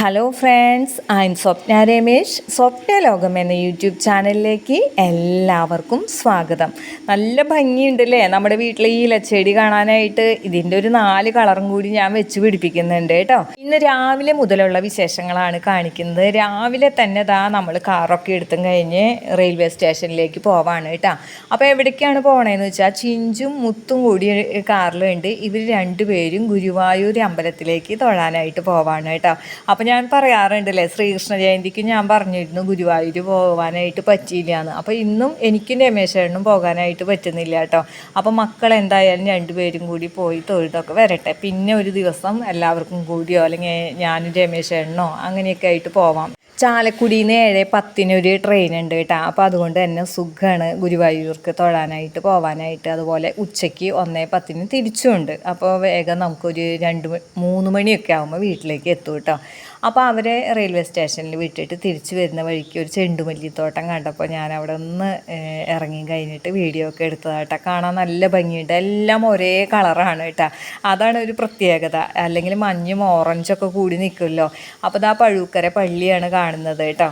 Hello friends I am Swapna Ramesh Swapna Lokam എന്ന YouTube ചാനലിലേക്ക് എല്ലാവർക്കും സ്വാഗതം. നല്ല ഭംഗിയുണ്ടല്ലേ? നമ്മുടെ വീട്ടിലെ ഈ ഇലച്ചെടി കാണാനായിട്ട് ഇതിന്റെ ഒരു നാല് കളറും കൂടി ഞാൻ വെച്ച് പിടിപ്പിക്കുന്നുണ്ട് കേട്ടോ. ഇന്ന് രാവിലെ മുതലുള്ള വിശേഷങ്ങളാണ് കാണിക്കുന്നത്. രാവിലെ തന്നെ ദാ നമ്മൾ കാറൊക്കെ എടുത്തും കഴിഞ്ഞ് റെയിൽവേ സ്റ്റേഷനിലേക്ക് പോവാണ് കേട്ടോ. അപ്പോൾ എവിടേക്കാണ് പോകണതെന്ന് വെച്ചാൽ ചിഞ്ചും മുത്തും കൂടി കാറിലുണ്ട്. ഇവർ രണ്ടുപേരും ഗുരുവായൂർ അമ്പലത്തിലേക്ക് തൊഴാനായിട്ട് പോവാണ് കേട്ടോ. അപ്പോൾ ഞാൻ പറയാറുണ്ടല്ലേ ശ്രീകൃഷ്ണ ജയന്തിക്ക് ഞാൻ പറഞ്ഞിരുന്നു ഗുരുവായൂർ പോകാനായിട്ട് പറ്റിയില്ല എന്ന് അപ്പോൾ ഇന്നും എനിക്കും രമേശേട്ടനും പോകാനായിട്ട് പറ്റുന്നില്ല കേട്ടോ. അപ്പോൾ മക്കൾ എന്തായാലും രണ്ടുപേരും കൂടി പോയി തൊഴുതൊക്കെ വരട്ടെ. പിന്നെ ഒരു ദിവസം എല്ലാവർക്കും കൂടിയോ അല്ലെങ്കിൽ ഞാനും രമേശേട്ടനോ അങ്ങനെയൊക്കെ ആയിട്ട് പോവാം. ചാലക്കുടിയിൽ നിന്ന് ഏഴ് പത്തിനൊരു ട്രെയിൻ ഉണ്ട് കേട്ടോ. അപ്പോൾ അതുകൊണ്ട് തന്നെ സുഖമാണ് ഗുരുവായൂർക്ക് തൊഴാനായിട്ട് പോവാനായിട്ട്. അതുപോലെ ഉച്ചയ്ക്ക് ഒന്നേ പത്തിന് തിരിച്ചുമുണ്ട് അപ്പോൾ വേഗം നമുക്കൊരു രണ്ട് മൂന്ന് മണിയൊക്കെ ആകുമ്പോൾ വീട്ടിലേക്ക് എത്തും കേട്ടോ. അപ്പോൾ അവരെ റെയിൽവേ സ്റ്റേഷനിൽ വിട്ടിട്ട് തിരിച്ചു വരുന്ന വഴിക്ക് ഒരു ചെണ്ടുമല്ലിത്തോട്ടം കണ്ടപ്പോൾ ഞാൻ അവിടെ ഒന്ന് ഇറങ്ങി കഴിഞ്ഞിട്ട് വീഡിയോ ഒക്കെ എടുത്തതാട്ടോ. കാണാൻ നല്ല ഭംഗിയുണ്ട്. എല്ലാം ഒരേ കളറാണ് കേട്ടോ. അതാണ് ഒരു പ്രത്യേകത. അല്ലെങ്കിൽ മഞ്ഞും ഓറഞ്ചൊക്കെ കൂടി നിൽക്കുമല്ലോ. അപ്പോൾ ഇതാ പഴുക്കര പള്ളിയാണ് കാണുന്നത് കേട്ടോ.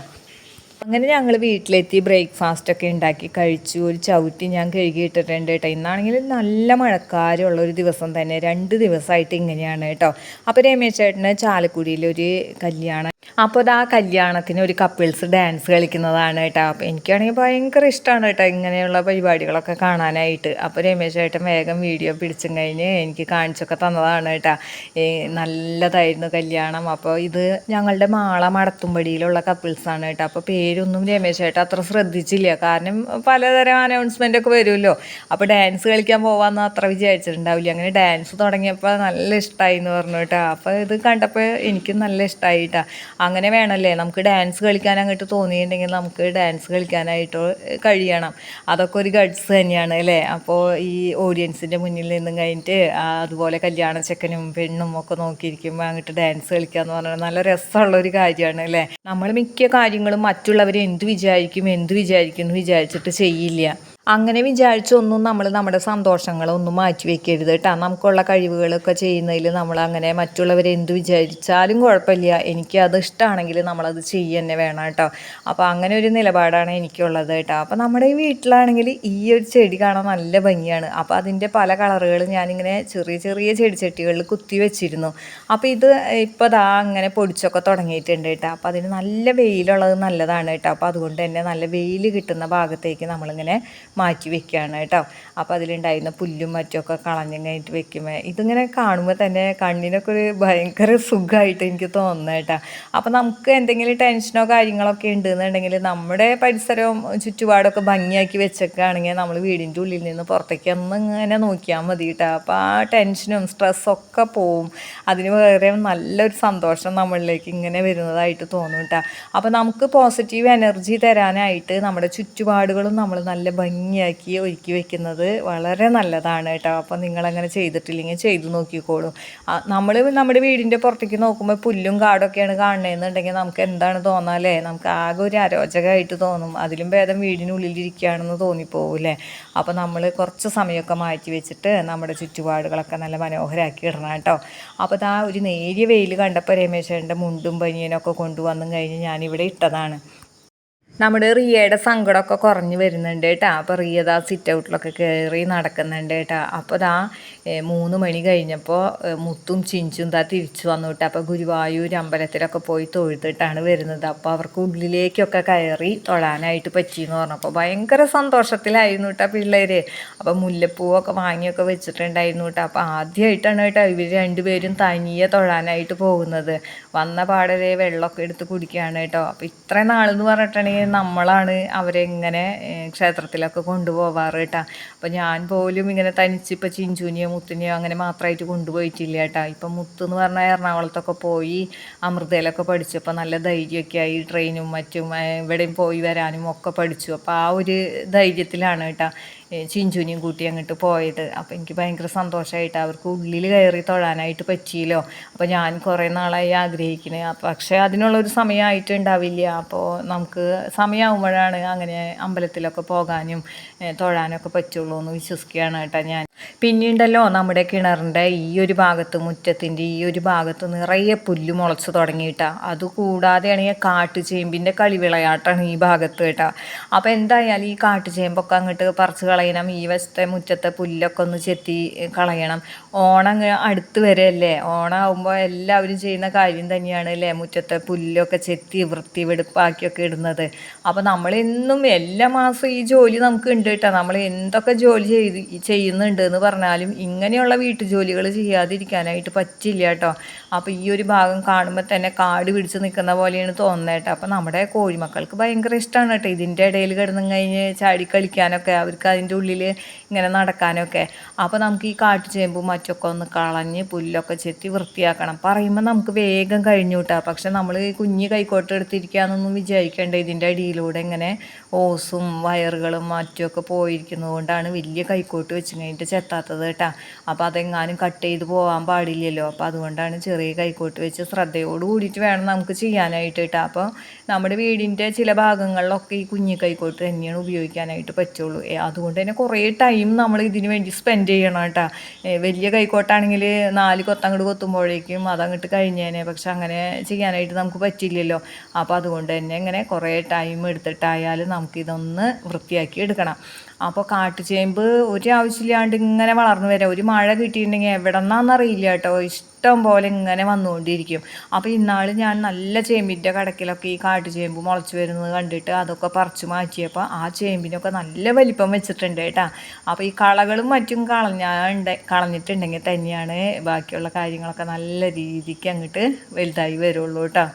അങ്ങനെ ഞങ്ങൾ വീട്ടിലെത്തി ബ്രേക്ക്ഫാസ്റ്റ് ഒക്കെ ഉണ്ടാക്കി കഴിച്ചു. ഒരു ചവിട്ടി ഞാൻ കഴുകിയിട്ടിട്ടുണ്ട് കേട്ടോ. ഇന്നാണെങ്കിൽ നല്ല മഴക്കാരുള്ള ഒരു ദിവസം തന്നെ. രണ്ട് ദിവസമായിട്ട് ഇങ്ങനെയാണ് കേട്ടോ. അപ്പോൾ രമേശ് ചേട്ടന് ചാലക്കുടിയിൽ ഒരു കല്യാണം. അപ്പോൾ അത് ആ കല്യാണത്തിന് ഒരു കപ്പിൾസ് ഡാൻസ് കളിക്കുന്നതാണ് കേട്ടോ. അപ്പോൾ എനിക്കാണെങ്കിൽ ഭയങ്കര ഇഷ്ടമാണ് കേട്ടോ ഇങ്ങനെയുള്ള പരിപാടികളൊക്കെ കാണാനായിട്ട്. അപ്പോൾ രമേശ് ചേട്ടൻ വേഗം വീഡിയോ പിടിച്ചും കഴിഞ്ഞ് എനിക്ക് കാണിച്ചൊക്കെ തന്നതാണ് കേട്ടോ. നല്ലതായിരുന്നു കല്യാണം. അപ്പോൾ ഇത് ഞങ്ങളുടെ മാള മടത്തുംപടിയിലുള്ള കപ്പിൾസാണ് കേട്ടോ. അപ്പോൾ പേരൊന്നും രമേശ് ചേട്ടാ അത്ര ശ്രദ്ധിച്ചില്ല. കാരണം പലതരം അനൗൺസ്മെന്റ് ഒക്കെ വരുമല്ലോ. അപ്പോൾ ഡാൻസ് കളിക്കാൻ പോകാമെന്ന് അത്ര വിചാരിച്ചിട്ടുണ്ടാവില്ല. അങ്ങനെ ഡാൻസ് തുടങ്ങിയപ്പോൾ നല്ല ഇഷ്ടമായി എന്ന് പറഞ്ഞു കേട്ടോ. അപ്പോൾ ഇത് കണ്ടപ്പോൾ എനിക്കും നല്ല ഇഷ്ടമായി കേട്ടോ അങ്ങനെ വേണമല്ലേ നമുക്ക് ഡാൻസ് കളിക്കാൻ അങ്ങോട്ട് തോന്നിയിട്ടുണ്ടെങ്കിൽ നമുക്ക് ഡാൻസ് കളിക്കാനായിട്ട് കഴിയണം. അതൊക്കെ ഒരു ഗഡ്സ് തന്നെയാണ് അല്ലേ? അപ്പോൾ ഈ ഓഡിയൻസിന്റെ മുന്നിൽ നിന്നും കഴിഞ്ഞിട്ട് അതുപോലെ കല്യാണ ചെക്കനും പെണ്ണും ഒക്കെ നോക്കിയിരിക്കുമ്പോൾ അങ്ങോട്ട് ഡാൻസ് കളിക്കുക എന്ന് പറഞ്ഞാൽ നല്ല രസമുള്ള ഒരു കാര്യമാണ് അല്ലേ? നമ്മൾ മിക്ക കാര്യങ്ങളും മറ്റുള്ളവർ എന്ത് വിചാരിക്കും എന്ത് വിചാരിക്കും എന്ന് വിചാരിച്ചിട്ട് ചെയ്യില്ല. അങ്ങനെ വിചാരിച്ചൊന്നും നമ്മൾ നമ്മുടെ സന്തോഷങ്ങളൊന്നും മാറ്റി വെക്കരുത് കേട്ടോ. നമുക്കുള്ള കഴിവുകളൊക്കെ ചെയ്യുന്നതിൽ നമ്മൾ അങ്ങനെ മറ്റുള്ളവരെ എന്ത് വിചാരിച്ചാലും കുഴപ്പമില്ല. എനിക്ക് അത് ഇഷ്ടമാണെങ്കിൽ നമ്മളത് ചെയ്യുക തന്നെ വേണം കേട്ടോ. അപ്പോൾ അങ്ങനെ ഒരു നിലപാടാണ് എനിക്കുള്ളത് കേട്ടോ. അപ്പോൾ നമ്മുടെ ഈ വീട്ടിലാണെങ്കിൽ ഈ ഒരു ചെടി കാണാൻ നല്ല ഭംഗിയാണ്. അപ്പോൾ അതിന്റെ പല കളറുകൾ ഞാനിങ്ങനെ ചെറിയ ചെറിയ ചെടിച്ചട്ടികളിൽ കുത്തി വെച്ചിരുന്നു. അപ്പോൾ ഇത് ഇപ്പോൾ ദാ അങ്ങനെ പൊടിച്ചൊക്കെ തുടങ്ങിയിട്ടുണ്ട് കേട്ടോ. അപ്പോൾ അതിന് നല്ല വെയിലുള്ളത് നല്ലതാണ് കേട്ടോ. അപ്പോൾ അതുകൊണ്ട് തന്നെ നല്ല വെയിൽ കിട്ടുന്ന ഭാഗത്തേക്ക് നമ്മളിങ്ങനെ മാറ്റി വെക്കുകയാണ് കേട്ടോ. അപ്പോൾ അതിലുണ്ടായിരുന്ന പുല്ലും മറ്റുമൊക്കെ കളഞ്ഞും കഴിഞ്ഞിട്ട് വെക്കുമ്പോൾ ഇതിങ്ങനെ കാണുമ്പോൾ തന്നെ കണ്ണിനൊക്കെ ഒരു ഭയങ്കര സുഖമായിട്ട് എനിക്ക് തോന്നുന്നത് കേട്ടോ. അപ്പോൾ നമുക്ക് എന്തെങ്കിലും ടെൻഷനോ കാര്യങ്ങളൊക്കെ ഉണ്ടെന്നുണ്ടെങ്കിൽ നമ്മുടെ പരിസരവും ചുറ്റുപാടൊക്കെ ഭംഗിയാക്കി വെച്ചൊക്കെയാണെങ്കിൽ നമ്മൾ വീടിന്റെ ഉള്ളിൽ നിന്ന് പുറത്തേക്ക് ഒന്ന് ഇങ്ങനെ നോക്കിയാൽ മതി കേട്ടോ. അപ്പോൾ ആ ടെൻഷനും സ്ട്രെസ്സൊക്കെ പോവും. അതിന് വേറെ നല്ലൊരു സന്തോഷം നമ്മളിലേക്ക് ഇങ്ങനെ വരുന്നതായിട്ട് തോന്നും കേട്ടോ അപ്പോൾ നമുക്ക് പോസിറ്റീവ് എനർജി തരാനായിട്ട് നമ്മുടെ ചുറ്റുപാടുകളും നമ്മൾ നല്ല ഭംഗിയാക്കി ഒരുക്കി വെക്കുന്നത് വളരെ നല്ലതാണ് കേട്ടോ അപ്പോൾ നിങ്ങളങ്ങനെ ചെയ്തിട്ടില്ലെങ്കിൽ ചെയ്തു നോക്കിക്കോളും. നമ്മൾ നമ്മുടെ വീടിന്റെ പുറത്തേക്ക് നോക്കുമ്പോൾ പുല്ലും കാടൊക്കെയാണ് കാണുന്നതെന്നുണ്ടെങ്കിൽ നമുക്ക് എന്താണ് തോന്നാല്ലേ നമുക്ക് ആകെ ഒരു അരോചകമായിട്ട് തോന്നും. അതിലും ഭേദം വീടിനുള്ളിലിരിക്കുകയാണെന്ന് തോന്നിപ്പോവില്ലേ? അപ്പോൾ നമ്മൾ കുറച്ച് സമയമൊക്കെ മാറ്റി വെച്ചിട്ട് നമ്മുടെ ചുറ്റുപാടുകളൊക്കെ നല്ല മനോഹരമാക്കി ഇടണം കേട്ടോ അപ്പോൾ ആ ഒരു നേരിയ വെയിൽ കണ്ടപ്പോൾ രമേശേട്ടന്റെ മുണ്ടും ബനിയനൊക്കെ കൊണ്ടുവന്നും കഴിഞ്ഞ് ഞാനിവിടെ ഇട്ടതാണ്. നമ്മുടെ റിയയുടെ സങ്കടമൊക്കെ കുറഞ്ഞു വരുന്നുണ്ട് കേട്ടോ. അപ്പോൾ റിയ ദാ സിറ്റ് ഔട്ടിലൊക്കെ കയറി നടക്കുന്നുണ്ട് കേട്ടോ. അപ്പോൾ ദാ മൂന്ന് മണി കഴിഞ്ഞപ്പോൾ മുത്തും ചിഞ്ചും ദാ തിരിച്ചു വന്നു കേട്ടോ. അപ്പോൾ ഗുരുവായൂർ അമ്പലത്തിലൊക്കെ പോയി തൊഴുതിട്ടാണ് വരുന്നത്. അപ്പോൾ അവർക്ക് ഉള്ളിലേക്കൊക്കെ കയറി തൊഴാനായിട്ട് പറ്റിയെന്ന് പറഞ്ഞപ്പോൾ ഭയങ്കര സന്തോഷത്തിലായിരുന്നു കേട്ടോ പിള്ളേർ അപ്പോൾ മുല്ലപ്പൂവൊക്കെ വാങ്ങിയൊക്കെ വെച്ചിട്ടുണ്ടായിരുന്നു കേട്ടോ. അപ്പോൾ ആദ്യമായിട്ടാണ് കേട്ടോ ഇവർ രണ്ടുപേരും തനിയെ തൊഴാനായിട്ട് പോകുന്നത്. വന്ന പാടരെ വെള്ളമൊക്കെ എടുത്ത് കുടിക്കുകയാണ് കേട്ടോ. അപ്പോൾ ഇത്ര നാളെന്ന് പറഞ്ഞിട്ടുണ്ടെങ്കിൽ നമ്മളാണ് അവരെ ഇങ്ങനെ ക്ഷേത്രത്തിലൊക്കെ കൊണ്ടുപോവാറ് കേട്ടാ അപ്പോൾ ഞാൻ പോലും ഇങ്ങനെ തനിച്ച് ഇപ്പോൾ ചിഞ്ചുനിയോ മുത്തിനെയോ അങ്ങനെ മാത്രമായിട്ട് കൊണ്ടുപോയിട്ടില്ല കേട്ടാ ഇപ്പം മുത്ത് എന്ന് പറഞ്ഞാൽ എറണാകുളത്തൊക്കെ പോയി അമൃതയിലൊക്കെ പഠിച്ചപ്പോൾ നല്ല ധൈര്യമൊക്കെ ആയി ട്രെയിനും മറ്റും ഇവിടെയും പോയി വരാനും ഒക്കെ പഠിച്ചു. അപ്പോൾ ആ ഒരു ധൈര്യത്തിലാണ് കേട്ടോ ഏഹ്, ചിഞ്ചുനിയും കൂട്ടി അങ്ങോട്ട് പോയത്. അപ്പോൾ എനിക്ക് ഭയങ്കര സന്തോഷമായിട്ട് അവർക്ക് ഉള്ളിൽ കയറി തൊഴാനായിട്ട് പറ്റിയല്ലോ. അപ്പോൾ ഞാൻ കുറേ നാളായി ആഗ്രഹിക്കണേ. പക്ഷേ അതിനുള്ളൊരു സമയമായിട്ട് ഉണ്ടാവില്ല അപ്പോൾ നമുക്ക് സമയമാകുമ്പോഴാണ് അങ്ങനെ അമ്പലത്തിലൊക്കെ പോകാനും തൊഴാനൊക്കെ പറ്റുള്ളൂ എന്ന് വിശ്വസിക്കുകയാണ് കേട്ടോ ഞാൻ. പിന്നീണ്ടല്ലോ നമ്മുടെ കിണറിന്റെ ഈ ഒരു ഭാഗത്ത് മുറ്റത്തിന്റെ ഈ ഒരു ഭാഗത്ത് നിറയെ പുല്ല് മുളച്ച് തുടങ്ങിയിട്ടാ. ഈ കാട്ടുചേമ്പിന്റെ കളിവിളയാട്ടാണ് ഈ ഭാഗത്ത് കേട്ടോ. അപ്പോൾ എന്തായാലും ഈ കാട്ടുചേമ്പൊക്കെ അങ്ങോട്ട് പറിച്ച് കളയണം. ഈ വശത്തെ മുറ്റത്തെ പുല്ലൊക്കെ ഒന്ന് ചെത്തി കളയണം. ഓണം അടുത്ത് വരെയല്ലേ? ഓണം ആകുമ്പോൾ എല്ലാവരും ചെയ്യുന്ന കാര്യം തന്നെയാണ് അല്ലേ? മുറ്റത്തെ പുല്ലൊക്കെ ചെത്തി വൃത്തി വെടുപ്പാക്കിയൊക്കെ ഇടുന്നത്. അപ്പോൾ നമ്മൾ എന്നും എല്ലാ മാസവും ഈ ജോലി നമുക്ക് ഉണ്ട് കേട്ടോ. നമ്മൾ എന്തൊക്കെ ജോലി ചെയ്ത് ചെയ്യുന്നുണ്ട് എന്ന് പറഞ്ഞാലും ഇങ്ങനെയുള്ള വീട്ടു ജോലികൾ ചെയ്യാതിരിക്കാനായിട്ട് പറ്റില്ല കേട്ടോ. അപ്പോൾ ഈ ഒരു ഭാഗം കാണുമ്പോൾ തന്നെ കാട് പിടിച്ച് നിൽക്കുന്ന പോലെയാണ് തോന്നുന്നത് അപ്പോൾ നമ്മുടെ കോഴിമക്കൾക്ക് ഭയങ്കര ഇഷ്ടമാണ് കേട്ടോ. ഇതിന്റെ ഇടയിൽ കിടന്നു കഴിഞ്ഞ് ചാടി കളിക്കാനൊക്കെ അവർക്ക് അതിന്റെ ഉള്ളിൽ ഇങ്ങനെ നടക്കാനൊക്കെ. അപ്പോൾ നമുക്ക് ഈ കാട്ടുചേമ്പും മറ്റൊക്കെ ഒന്ന് കളഞ്ഞ് പുല്ലൊക്കെ ചെത്തി വൃത്തിയാക്കണം. പറയുമ്പോൾ നമുക്ക് വേഗം കഴിഞ്ഞു കിട്ടാം പക്ഷെ നമ്മൾ കുഞ്ഞ് കൈക്കോട്ട് എടുത്തിരിക്കുകയെന്നൊന്നും വിചാരിക്കേണ്ട. ഇതിന്റെ അടിയിലൂടെ ഇങ്ങനെ ഓസും വയറുകളും മറ്റുമൊക്കെ പോയിരിക്കുന്നത് കൊണ്ടാണ് വലിയ കൈക്കോട്ട് വെച്ച് കഴിഞ്ഞിട്ട് ചെത്താത്തത് കേട്ടോ. അപ്പോൾ അതെങ്ങാനും കട്ട് ചെയ്ത് പോകാൻ പാടില്ലല്ലോ. അപ്പോൾ അതുകൊണ്ടാണ് ചെറിയ കൈക്കോട്ട് വെച്ച് ശ്രദ്ധയോട് കൂടിയിട്ട് വേണം നമുക്ക് ചെയ്യാനായിട്ട് കേട്ടോ. അപ്പോൾ നമ്മുടെ വീടിന്റെ ചില ഭാഗങ്ങളിലൊക്കെ ഈ കുഞ്ഞു കൈക്കോട്ട് തന്നെയാണ് ഉപയോഗിക്കാനായിട്ട് പറ്റുള്ളൂ. ഏ, അതുകൊണ്ട് തന്നെ കുറേ ടൈം നമ്മൾ ഇതിന് വേണ്ടി സ്പെൻഡ് ചെയ്യണം കേട്ടോ. വലിയ കൈക്കോട്ടാണെങ്കിൽ നാല് കൊത്തങ്ങോട്ട് കൊത്തുമ്പോഴേക്കും അതങ്ങോട്ട് കഴിഞ്ഞേനെ. പക്ഷെ അങ്ങനെ ചെയ്യാനായിട്ട് നമുക്ക് പറ്റില്ലല്ലോ. അപ്പോൾ അതുകൊണ്ട് തന്നെ ഇങ്ങനെ കുറേ ടൈം എടുത്തിട്ടായാലും നമുക്കിതൊന്ന് വൃത്തിയാക്കി എടുക്കണം. അപ്പോൾ കാട്ടുചേമ്പ് ഒരു ആവശ്യമില്ലാണ്ട് ഇങ്ങനെ വളർന്നു വരാം. ഒരു മഴ കിട്ടിയിട്ടുണ്ടെങ്കിൽ എവിടെ നിന്നാണെന്നറിയില്ല കേട്ടോ. ഇഷ്ടം പോലെ ഇങ്ങനെ വന്നുകൊണ്ടിരിക്കും. അപ്പോൾ ഇന്നാൾ ഞാൻ നല്ല ചേമ്പിന്റെ കടക്കിലൊക്കെ ഈ കാട്ടുചേമ്പ് മുളച്ച് വരുന്നത് കണ്ടിട്ട് അതൊക്കെ പറിച്ചു മാറ്റിയപ്പോൾ ആ ചേമ്പിനൊക്കെ നല്ല വലിപ്പം വെച്ചിട്ടുണ്ട് കേട്ടോ. അപ്പോൾ ഈ കളകളും മറ്റും കളഞ്ഞാണ്ട് കളഞ്ഞിട്ടുണ്ടെങ്കിൽ തന്നെയാണ് ബാക്കിയുള്ള കാര്യങ്ങളൊക്കെ നല്ല രീതിക്ക് അങ്ങോട്ട് വലുതായി വരുള്ളൂ കേട്ടോ.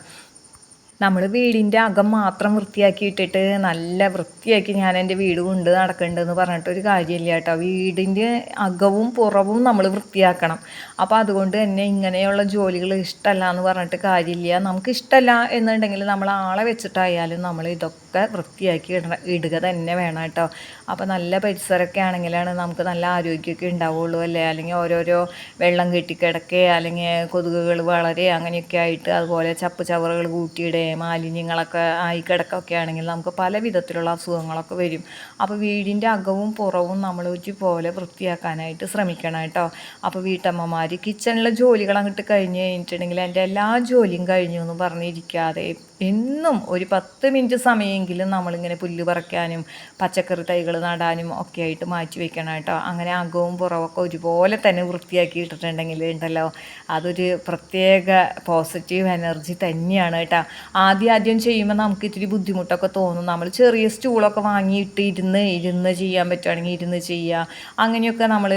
നമ്മൾ വീടിന്റെ അകം മാത്രം വൃത്തിയാക്കി ഇട്ടിട്ട് നല്ല വൃത്തിയാക്കി ഞാൻ എന്റെ വീട് കൊണ്ട് നടക്കുന്നുണ്ടെന്ന് പറഞ്ഞിട്ടൊരു കാര്യമില്ല കേട്ടോ. വീടിന്റെ അകവും പുറവും നമ്മൾ വൃത്തിയാക്കണം. അപ്പോൾ അതുകൊണ്ട് തന്നെ ഇങ്ങനെയുള്ള ജോലികൾ ഇഷ്ടമല്ല എന്ന് പറഞ്ഞിട്ട് കാര്യമില്ല. നമുക്ക് ഇഷ്ടമല്ല എന്നുണ്ടെങ്കിൽ നമ്മൾ ആളെ വെച്ചിട്ടായാലും നമ്മൾ ഇതൊക്കെ വൃത്തിയാക്കി ഇടുക തന്നെ വേണം കേട്ടോ. അപ്പോൾ നല്ല പരിസരമൊക്കെ ആണെങ്കിലാണ് നമുക്ക് നല്ല ആരോഗ്യമൊക്കെ ഉണ്ടാവുള്ളൂ അല്ലേ? അല്ലെങ്കിൽ ഓരോരോ വെള്ളം കെട്ടിക്കിടക്കുക അല്ലെങ്കിൽ കൊതുകുകൾ വളരെ അങ്ങനെയൊക്കെ ആയിട്ട് അതുപോലെ ചപ്പ് ചവറുകൾ കൂട്ടിയിടുക മാലിന്യങ്ങളൊക്കെ ആയി കിടക്കൊക്കെ ആണെങ്കിൽ നമുക്ക് പല വിധത്തിലുള്ള അസുഖങ്ങളൊക്കെ വരും. അപ്പോൾ വീടിന്റെ അകവും പുറവും നമ്മൾ ഒരുപോലെ വൃത്തിയാക്കാനായിട്ട് ശ്രമിക്കണം കേട്ടോ. അപ്പോൾ വീട്ടമ്മമാർ കിച്ചണിലെ ജോലികൾ അങ്ങോട്ട് കഴിഞ്ഞ് കഴിഞ്ഞിട്ടുണ്ടെങ്കിൽ എന്റെ എല്ലാ ജോലിയും കഴിഞ്ഞു എന്ന് പറഞ്ഞിരിക്കാതെ എന്നും ഒരു പത്ത് മിനിറ്റ് സമയമെങ്കിലും നമ്മളിങ്ങനെ പുല്ല് പറിക്കാനും പച്ചക്കറി തൈകൾ നടാനും ഒക്കെ ആയിട്ട് മാറ്റി വെക്കണം കേട്ടോ. അങ്ങനെ അകവും പുറവൊക്കെ ഒരുപോലെ തന്നെ വൃത്തിയാക്കി ഇട്ടിട്ടുണ്ടെങ്കിൽ ഉണ്ടല്ലോ അതൊരു പ്രത്യേക പോസിറ്റീവ് എനർജി തന്നെയാണ് കേട്ടോ. ആദ്യം ആദ്യം ചെയ്യുമ്പോൾ നമുക്ക് ഇത്തിരി ബുദ്ധിമുട്ടൊക്കെ തോന്നും. നമ്മൾ ചെറിയ സ്റ്റൂളൊക്കെ വാങ്ങിയിട്ട് ഇരുന്ന് ഇരുന്ന് ചെയ്യാൻ പറ്റുവാണെങ്കിൽ ഇരുന്ന് ചെയ്യുക അങ്ങനെയൊക്കെ നമ്മൾ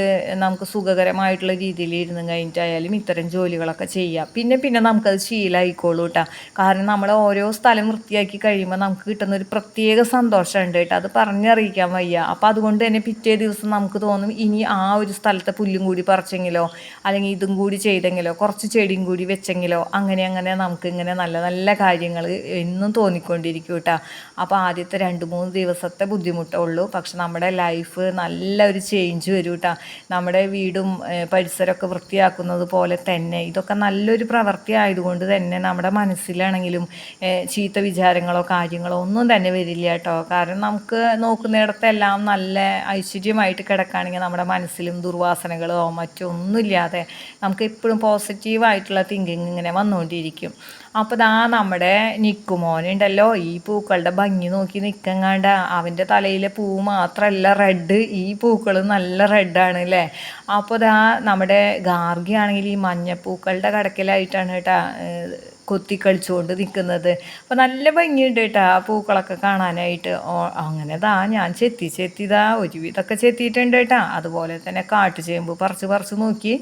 നമുക്ക് സുഖകരമായിട്ടുള്ള രീതിയിൽ ഇരുന്ന് കഴിഞ്ഞിട്ടായാലും ഇത്തരം ജോലികളൊക്കെ ചെയ്യുക പിന്നെ പിന്നെ നമുക്കത് ശീലമായിക്കോളൂ കേട്ടോ കാരണം നമ്മൾ ഓരോ സ്ഥലം വൃത്തിയാക്കി കഴിയുമ്പോൾ നമുക്ക് കിട്ടുന്ന ഒരു പ്രത്യേക സന്തോഷമുണ്ട് കേട്ടോ അത് പറഞ്ഞറിയിക്കാൻ വയ്യ. അപ്പോൾ അതുകൊണ്ട് തന്നെ പിറ്റേ ദിവസം നമുക്ക് തോന്നും ഇനി ആ ഒരു സ്ഥലത്തെ പുല്ലും കൂടി പറിച്ചെങ്കിലോ അല്ലെങ്കിൽ ഇതും കൂടി ചെയ്തെങ്കിലോ കുറച്ച് ചെടിയും കൂടി വെച്ചെങ്കിലോ അങ്ങനെ അങ്ങനെ നമുക്ക് ഇങ്ങനെ നല്ല നല്ല കാര്യങ്ങൾ എന്നും തോന്നിക്കൊണ്ടിരിക്കും കേട്ടോ അപ്പോൾ ആദ്യത്തെ രണ്ട് മൂന്ന് ദിവസത്തെ ബുദ്ധിമുട്ടേ ഉള്ളൂ. പക്ഷെ നമ്മുടെ ലൈഫ് നല്ലൊരു ചേഞ്ച് വരും കേട്ടോ നമ്മുടെ വീടും പരിസരമൊക്കെ വൃത്തിയാക്കുന്നത് പോലെ തന്നെ ഇതൊക്കെ നല്ലൊരു പ്രവൃത്തി ആയതുകൊണ്ട് തന്നെ നമ്മുടെ മനസ്സിലാണെങ്കിലും ചീത്ത വിചാരങ്ങളോ കാര്യങ്ങളോ ഒന്നും തന്നെ വരില്ല കേട്ടോ കാരണം നമുക്ക് നോക്കുന്നിടത്തെല്ലാം നല്ല ഐശ്വര്യമായിട്ട് കിടക്കുകയാണെങ്കിൽ നമ്മുടെ മനസ്സിലും ദുർവാസനകളോ മറ്റോ ഒന്നുമില്ലാതെ നമുക്ക് എപ്പോഴും പോസിറ്റീവായിട്ടുള്ള തിങ്കിങ് ഇങ്ങനെ വന്നുകൊണ്ടിരിക്കും. അപ്പോൾ ദാ നമ്മുടെ നിക്കുമോനുണ്ടല്ലോ ഈ പൂക്കളുടെ ഭംഗി നോക്കി നിൽക്കങ്ങാണ്ട അവന്റെ തലയിലെ പൂ മാത്രമല്ല റെഡ് ഈ പൂക്കൾ നല്ല റെഡാണ് അല്ലേ അപ്പോൾ ദാ നമ്മുടെ ഗാർഗി ആണെങ്കിൽ ഈ മഞ്ഞപ്പൂക്കളുടെ കടക്കിലായിട്ടാണ് കേട്ടോ കൊത്തി കളിച്ചുകൊണ്ട് നിൽക്കുന്നത് അപ്പോൾ നല്ല ഭംഗിയുണ്ട് കേട്ടോ ആ പൂക്കളൊക്കെ കാണാനായിട്ട്. അങ്ങനെ ദാ ഞാൻ ചെത്തി ചെത്തിതാ ഒരുവിധമൊക്കെ ചെത്തിയിട്ടുണ്ട് കേട്ടോ. അതുപോലെ തന്നെ കാട്ടുചേമ്പ് പറിച്ച് പറിച്ച് നോക്കി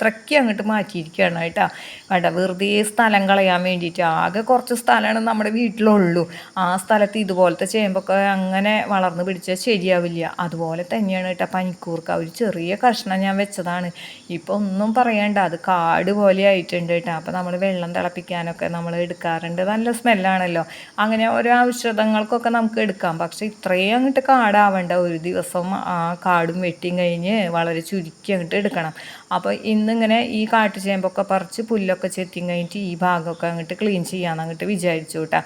ഇത്രയ്ക്ക് അങ്ങോട്ട് മാറ്റിയിരിക്കുകയാണ് കേട്ടോ. വേണ്ട വെറുതെ സ്ഥലം കളയാൻ വേണ്ടിയിട്ട് ആകെ കുറച്ച് സ്ഥലമാണ് നമ്മുടെ വീട്ടിലുള്ളൂ. ആ സ്ഥലത്ത് ഇതുപോലത്തെ ചേമ്പൊക്കെ അങ്ങനെ വളർന്ന് പിടിച്ചാൽ ശരിയാവില്ല. അതുപോലെ തന്നെയാണ് കേട്ടോ പനിക്കൂർക്ക. ഒരു ചെറിയ കഷ്ണം ഞാൻ വെച്ചതാണ്. ഇപ്പോൾ ഒന്നും പറയണ്ട അത് കാട് പോലെ ആയിട്ടുണ്ട് കേട്ടോ. അപ്പോൾ നമ്മൾ വെള്ളം തിളപ്പിക്കാനൊക്കെ നമ്മൾ എടുക്കാറുണ്ട്. നല്ല സ്മെല്ലാണല്ലോ. അങ്ങനെ ഓരോ ഔഷധങ്ങൾക്കൊക്കെ നമുക്ക് എടുക്കാം. പക്ഷേ ഇത്രയും അങ്ങോട്ട് കാടാവണ്ട. ഒരു ദിവസം ആ കാടും വെട്ടിയും കഴിഞ്ഞ് വളരെ ചുരുക്കി അങ്ങോട്ട് എടുക്കണം. അപ്പോൾ ഇന്ന് ഇന്നിങ്ങനെ ഈ കാട്ടുചേമ്പൊക്കെ പറിച്ച് പുല്ലൊക്കെ ചെത്തി കഴിഞ്ഞിട്ട് ഈ ഭാഗമൊക്കെ അങ്ങോട്ട് ക്ലീൻ ചെയ്യാമെന്ന് അങ്ങോട്ട് വിചാരിച്ചു കേട്ടാ.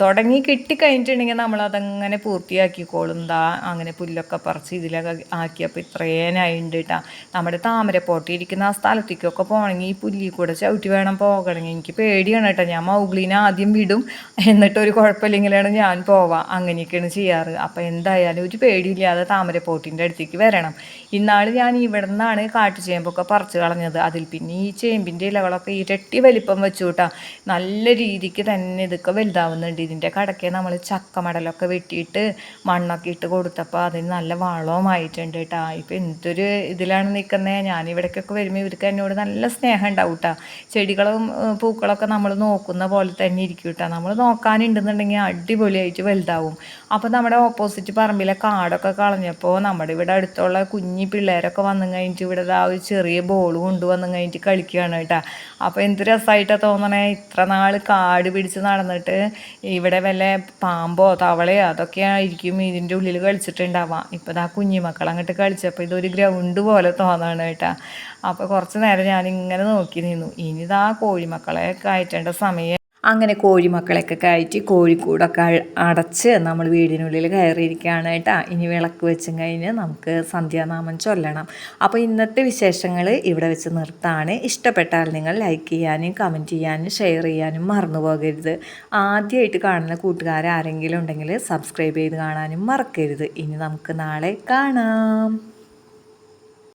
തുടങ്ങി കിട്ടിക്കഴിഞ്ഞിട്ടുണ്ടെങ്കിൽ നമ്മളതങ്ങനെ പൂർത്തിയാക്കിക്കോളും. ദാ അങ്ങനെ പുല്ലൊക്കെ പറിച്ച് ഇതിലൊക്കെ ആക്കിയപ്പോൾ ഇത്രേനായിട്ടുണ്ട് കേട്ടാ. നമ്മുടെ താമരപ്പോട്ടിരിക്കുന്ന ആ സ്ഥലത്തേക്കൊക്കെ പോകണമെങ്കിൽ ഈ പുല്ലിൽ കൂടെ ചവിട്ടി വേണം പോകണമെങ്കിൽ എനിക്ക് പേടിയാണ് കേട്ടോ. ഞാൻ മൗഗ്ലീനെ ആദ്യം വിടും. എന്നിട്ട് ഒരു കുഴപ്പമില്ലെങ്കിലാണ് ഞാൻ പോവാം. അങ്ങനെയൊക്കെയാണ് ചെയ്യാറ്. അപ്പോൾ എന്തായാലും ഒരു പേടിയില്ലാതെ താമരപ്പോട്ടിന്റെ അടുത്തേക്ക് വരണം. ഇന്നാൾ ഞാൻ ഇവിടെ നിന്നാണ് കാട്ടുചേമ്പൊക്കെ പറിച്ച് കളഞ്ഞത്. അതിൽ പിന്നെ ഈ ചേമ്പിന്റെ ഇലകളൊക്കെ ഇരട്ടി വലിപ്പം വെച്ചു കേട്ടോ നല്ല രീതിക്ക് തന്നെ ഇതൊക്കെ വലുതാവുന്നുണ്ട്. ഇതിന്റെ കടക്കെ നമ്മൾ ചക്കമടലൊക്കെ വെട്ടിയിട്ട് മണ്ണൊക്കെ ഇട്ട് കൊടുത്തപ്പോൾ അതിന് നല്ല വളവുമായിട്ടുണ്ട് കേട്ടോ ഇപ്പം എന്തൊരു ഇതിലാണ് നിൽക്കുന്നത് ഞാനിവിടേക്കൊക്കെ വരുമ്പോൾ ഇവർക്ക് എന്നോട് നല്ല സ്നേഹം ഉണ്ടാവും കേട്ടോ ചെടികളും പൂക്കളൊക്കെ നമ്മൾ നോക്കുന്ന പോലെ തന്നെ ഇരിക്കും കേട്ടോ നമ്മൾ നോക്കാനുണ്ടെന്നുണ്ടെങ്കിൽ അടിപൊളിയായിട്ട് വലുതാവും. അപ്പോൾ നമ്മുടെ ഓപ്പോസിറ്റ് പറമ്പിലെ കാടൊക്കെ കളഞ്ഞപ്പോൾ നമ്മുടെ ഇവിടെ അടുത്തുള്ള കുഞ്ഞി പിള്ളേരൊക്കെ വന്നു കഴിഞ്ഞിട്ട് ഇവിടെ ആ ഒരു ചെറിയ ബോൾ കൊണ്ടുവന്നു കഴിഞ്ഞിട്ട് കളിക്കുകയാണ് കേട്ടോ. അപ്പോൾ എന്ത് രസമായിട്ടാണ് തോന്നണേ? ഇത്ര നാൾ കാട് പിടിച്ച് നടന്നിട്ട് ഇവിടെ വല്ല പാമ്പോ തവളയോ അതൊക്കെ ആയിരിക്കും ഇതിന്റെ ഉള്ളിൽ കളിച്ചിട്ടുണ്ടാവാം ഇപ്പോൾ ദാ കുഞ്ഞിമക്കൾ അങ്ങോട്ട് കളിച്ചപ്പോൾ ഇതൊരു ഗ്രൗണ്ട് പോലെ തോന്നാണ് കേട്ടോ. അപ്പോൾ കുറച്ച് നേരം ഞാനിങ്ങനെ നോക്കി നിന്നു. ഇനി ഇതാ കോഴിമക്കളെ കയറ്റേണ്ട സമയം അങ്ങനെ കോഴിമക്കളെയൊക്കെ കയറ്റി കോഴിക്കൂടൊക്കെ അടച്ച് നമ്മൾ വീടിനുള്ളിൽ കയറിയിരിക്കുകയാണ് കേട്ടോ. ഇനി വിളക്ക് വെച്ചും കഴിഞ്ഞ് നമുക്ക് സന്ധ്യാനാമം ചൊല്ലണം. അപ്പോൾ ഇന്നത്തെ വിശേഷങ്ങൾ ഇവിടെ വെച്ച് നിർത്താണ്. ഇഷ്ടപ്പെട്ടാൽ നിങ്ങൾ ലൈക്ക് ചെയ്യാനും കമന്റ് ചെയ്യാനും ഷെയർ ചെയ്യാനും മറന്നു പോകരുത്. ആദ്യമായിട്ട് കാണുന്ന കൂട്ടുകാർ ആരെങ്കിലും ഉണ്ടെങ്കിൽ സബ്സ്ക്രൈബ് ചെയ്ത് കാണാനും മറക്കരുത്. ഇനി നമുക്ക് നാളെ കാണാം.